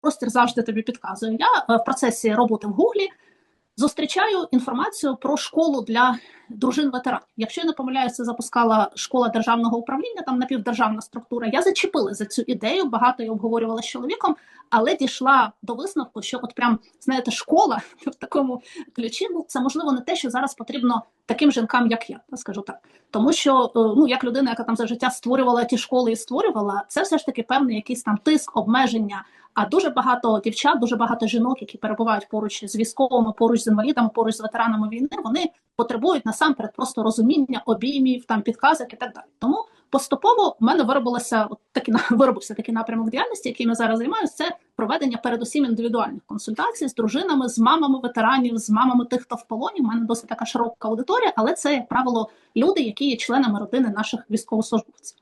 простір завжди тобі підказує. Я е, в процесі роботи в Гуглі зустрічаю інформацію про школу для дружин ветеранів. Якщо я не помиляюся, запускала школа державного управління, там напівдержавна структура. Я зачепила за цю ідею, багато її обговорювала з чоловіком, але дійшла до висновку, що от прям знаєте, школа в такому ключі, ну це можливо не те, що зараз потрібно таким жінкам, як я, скажу так. Тому що е, ну як людина, яка там за життя створювала ті школи і створювала, це все ж таки певний якийсь там тиск, обмеження. А дуже багато дівчат, дуже багато жінок, які перебувають поруч з військовими, поруч з інвалідами, поруч з ветеранами війни, вони потребують насамперед просто розуміння, обіймів, там підказок і так далі. Тому поступово в мене виробилося от такі виробився такий напрямок діяльності, яким я зараз займаюся. Це проведення передусім індивідуальних консультацій з дружинами, з мамами ветеранів, з мамами тих, хто в полоні. У мене досить така широка аудиторія, але це як правило люди, які є членами родини наших військовослужбовців.